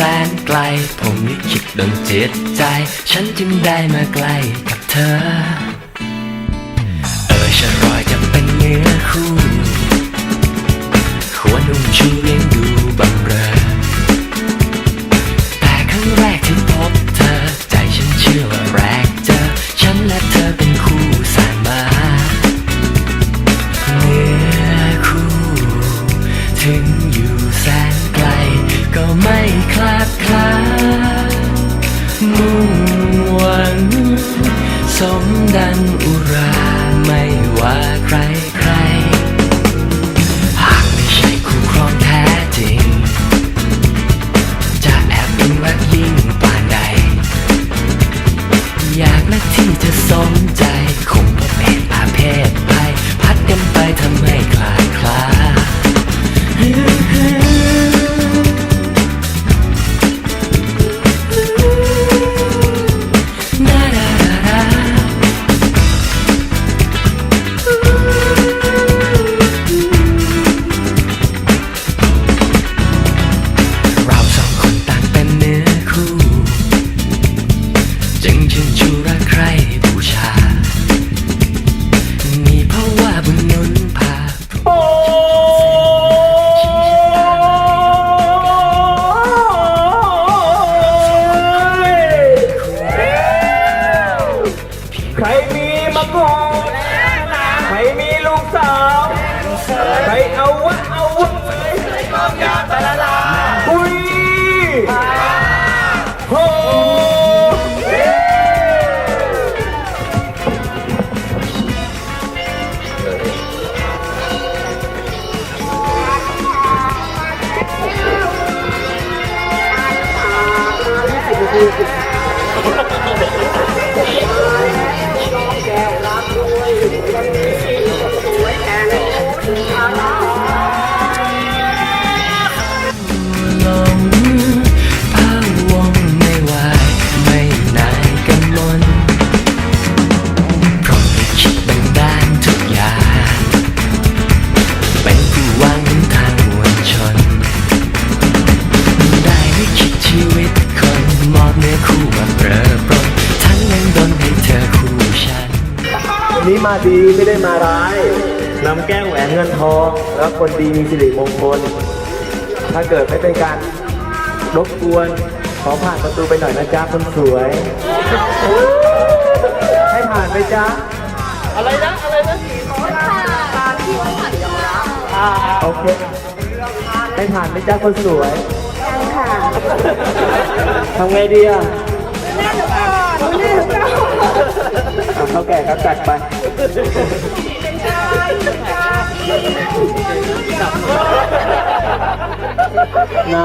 แสนไกล ผมลิขิตดนจิตใจ ฉันจึงได้มาใกล้กับเธอ เออฉันรอยจะเป็นเนื้อคู่ ควรนุ่มชูเลี้ยงดูบำเรอ สม ถ้าเกิดไม่เป็นการรบกวน ขอผ่านประตูไปหน่อยนะจ๊ะคนสวย ให้ผ่านไปจ๊ะอะไรนะ อะไรนะโอเค ให้ผ่านไปจ้าคนสวยทำไงดีอะเอาเขาแก่ครับจัดไป น่า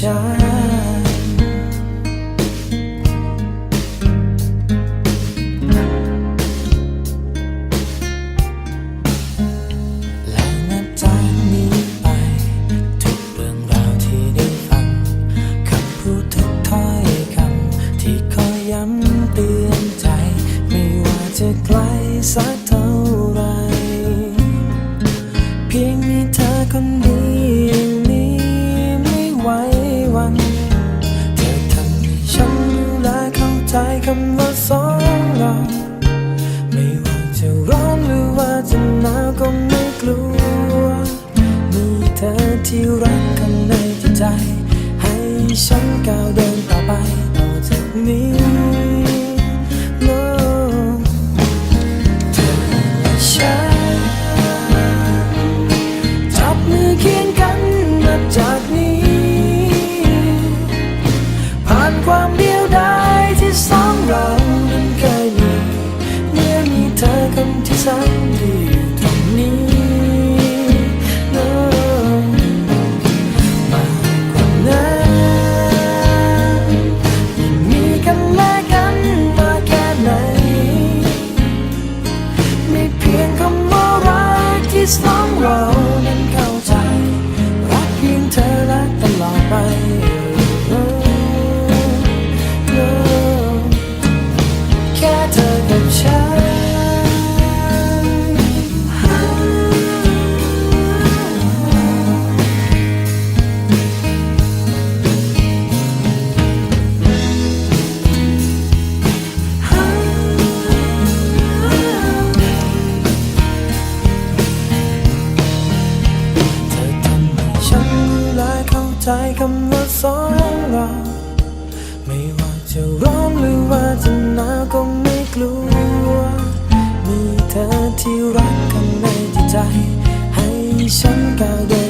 家。 ที่รักกันในจิตใจ ให้ฉันก้าวเดิน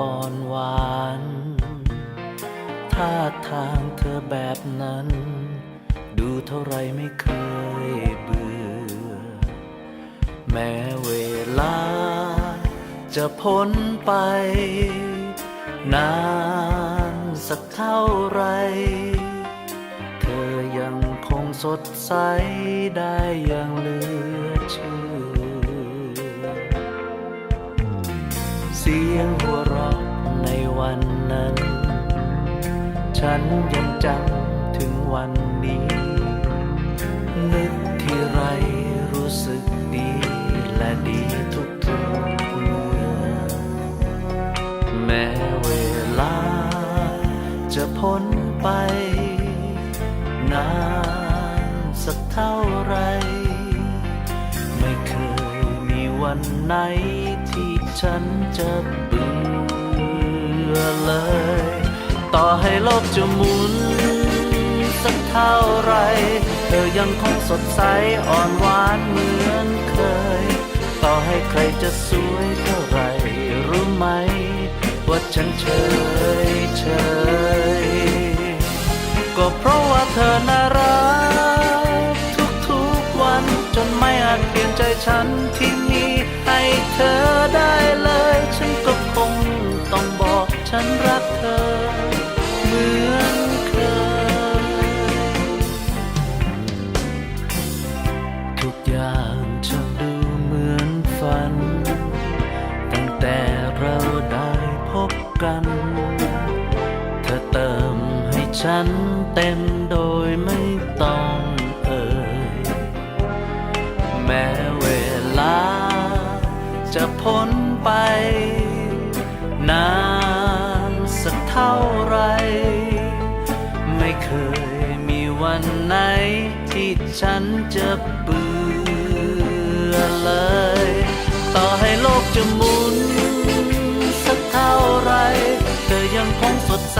อ่อนหวาน ท่าทางเธอแบบนั้น ดูเท่าไรไม่เคยเบื่อ แม้เวลาจะพ้นไป นานสักเท่าไร เธอยังคงสดใสได้อย่างเลือ สียงหัวเราะในวันนั้น ฉันยังจำถึงวันนี้ นึกที่ไรรู้สึกดีและดีทุกทุกเมื่อแม้เวลาจะพ้นไป นานสักเท่าไร ไม่เคยมีวันไหน ฉันจะเบื่อเลย ต่อให้โลกจะหมุน สักเท่าไร เธอยังคงสดใสอ่อนหวานเหมือนเคย ต่อให้ใครจะสวยเท่าไรรู้ไหม ว่าฉันเฉยเฉยก็เพราะว่าเธอน่ารักทุกๆวันจนไม่อาจเปลี่ยนใจฉันที่ เธอได้เลย ฉันก็คงต้องบอกฉันรักเธอ เหมือนเคย ทุกอย่างจะดูเหมือนฝัน ตั้งแต่เราได้พบกัน เธอเติมให้ฉันเต็ม ฉันจะเบื่อเลย ต่อให้โลกจะหมุน สักเท่าไร เธอยังคงสดใส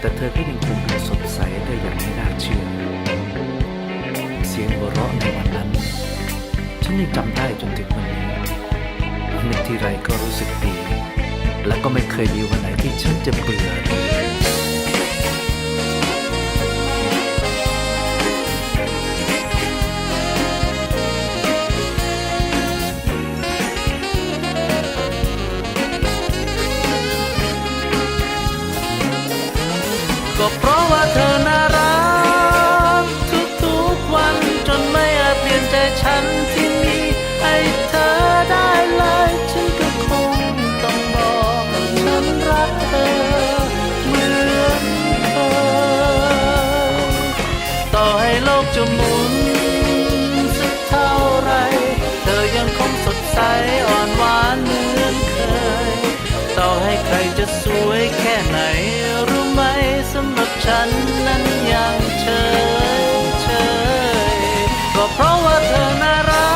แต่เธอก็ยังคงดูสดใสได้อย่างไม่น่าเชื่อ เสียงหัวเราะในวันนั้น ฉันยังจำได้จนถึงวันนี้นึกทีไรก็รู้สึกดี และก็ไม่เคยมีวันไหนที่ฉันจะเบื่อ จะสวยแค่ไหน รู้ไหมสำหรับฉันนั้นยังเฉยเฉยก็เพราะว่าเธอน่ารั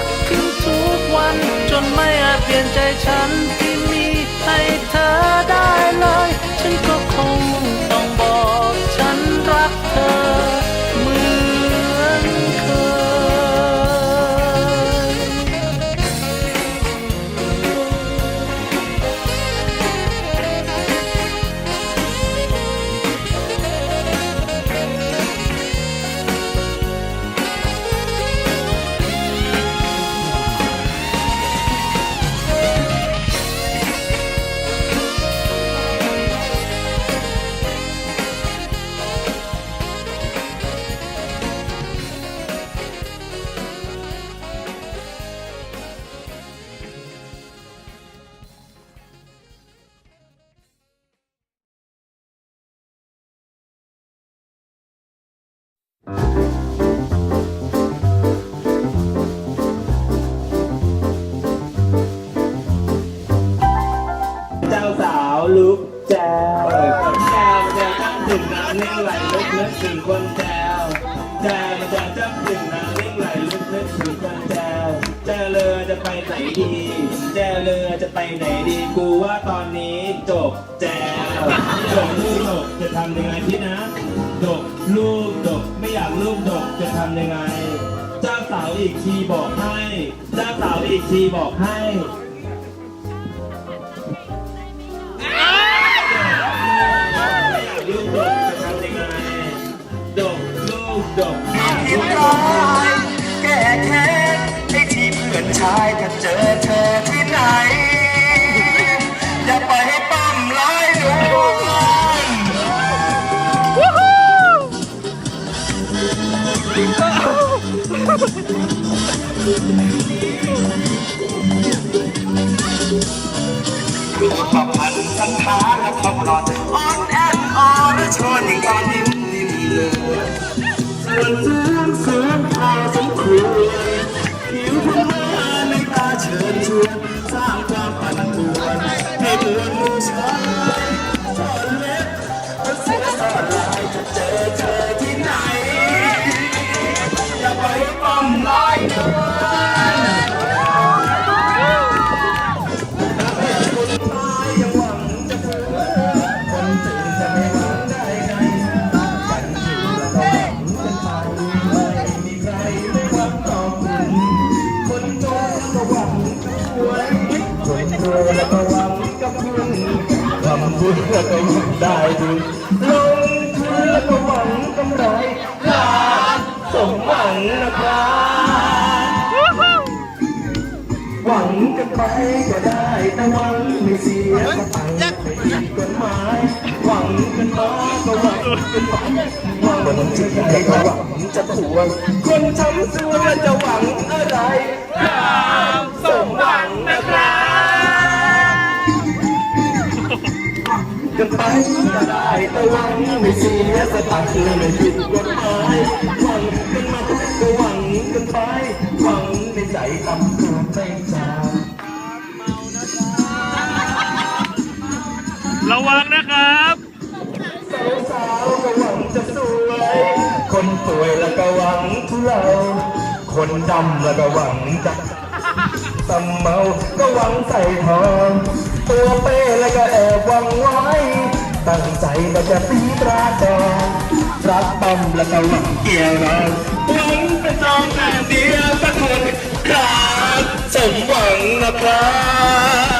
กขึ้นทุกวันจนไม่อาจเปลี่ยนใจฉันที่มีให้เธอได้เลย ฉันก็คงต้องบอกฉันรักเธอ สาวอีกทีบอกให้ เจ้าสาวอีกทีบอกให้ลูกดกจะทำยังไงดกลูกดกลูกดกแก้แค้นไอ้ที่เพื่อนชายถ้าเจอ ปประพันธ์สันทาและคำนอนออนแอนออและชวนอย่างการยิ้มยิ้มเลยส่วนเสียงเสียงพอสมควรผิวพม่าในตาเชิญชวนสร้างความปั่นป่วนให้มวลหมู่ชาย หวังต่อคุณคนจนก็หวังจะรวยคนรวยแล้วก็หวังกับคุณทำบุญก็หวังได้บุญลงทุนแล้วก็หวังกำไรครับสมหวังนะครับ กันไปก็ได้แต่หวังไม่เสียก็ตังค์ไม่ผิดกฎหมายหวังกันมาก็หวังกันไปหวังจะได้ก็หวังจะทวงคนทำซัวจะหวังอะไรครับสมหวังนะครับกันไปก็ได้แต่หวังไม่เสียสตางค์คือไม่ผิดกฎหมายหวังกันมาก็หวังกันไปหวังในใจตำรวไม่จ่ ระวังนะครับสาวๆก็หวังจะสวย คนสวยแล้วก็หวังทุเลาคนดำแล้วก็หวังจะตำเมาก็หวังใส่ทองตัวเป้แล้วก็แอบหวังไว้ ตั้งใจมาจะตีตราจองรักปั๊มแล้วก็หวังเกี่ยวรองหวังเป็นน้องแต่เดียวสักคนครับสมหวังนะครับ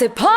ตั้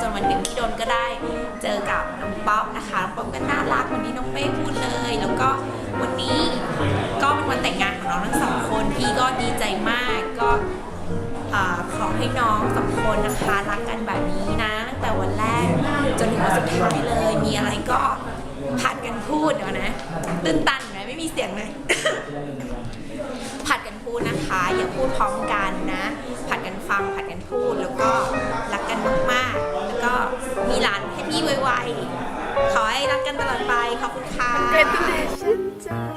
จนวันหนึ่งพี่โดนก็ได้เจอกับน้องป๊อปนะคะน้องป๊อปก็น่ารักเหมือนที่น้องเป้พูดเลย แล้วก็วันนี้ก็เป็นวันแต่งงานของน้องทั้งสองคนพี่ก็ดีใจมากก็ขอให้น้องสองคนนะคะรักกันแบบนี้นะตั้งแต่วันแรกจนถึงวันสุดท้ายเลย มีอะไรก็ผัดกันพูดเดี๋ยวนะตื่นตันไหมไม่มีเสียงเลยผัดกันพูดนะคะ อย่าพูดพร้อมกันนะ ผัดกันฟังผัดกันพูดแล้วก็ หลานให้พี่ไวๆ ขอให้รักกันตลอดไป ขอบคุณค่ะ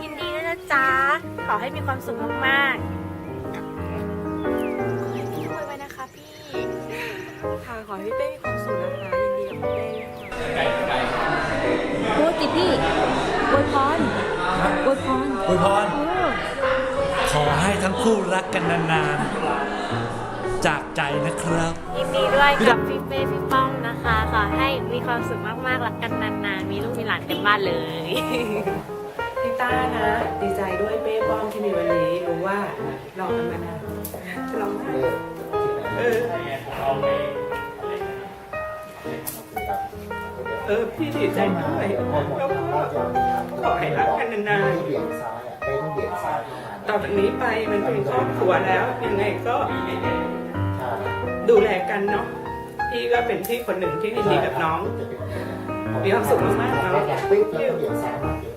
ยินดีด้วยนะจ๊ะ ขอให้มีความสุขมากๆ ขอให้พี่รวยไว้นะคะพี่ ค่ะ ขอให้พี่เป้มีความสุขนะคะ ยินดีกับพี่เป้ด้วยค่ะ พูดสิพี่อวยพรอวยพรอวยพร ขอให้ทั้งคู่รักกันนานๆ จากใจนะครับยินดีด้วยกับพี่เป้พี่ป้องนะคะขอให้มีความสุขมากๆรักกันนานๆมีลูกมีหลานเต็มบ้านเลย พี่ต้านะ ดีใจด้วยเป้ป้อมที่มีวันนี้รู้ว่าเรากันมานานร้องไห้เออเออพี่ดีใจด้วยแล้วก็ขอให้รักกันนานๆต่อจากนี้ไปมันเป็นครอบครัวแล้วยังไงก็ ดูแลกันเนาะพี่ก็เป็นพี่คนหนึ่งที่ดีกับน้องมีความสุขมากๆเนาะ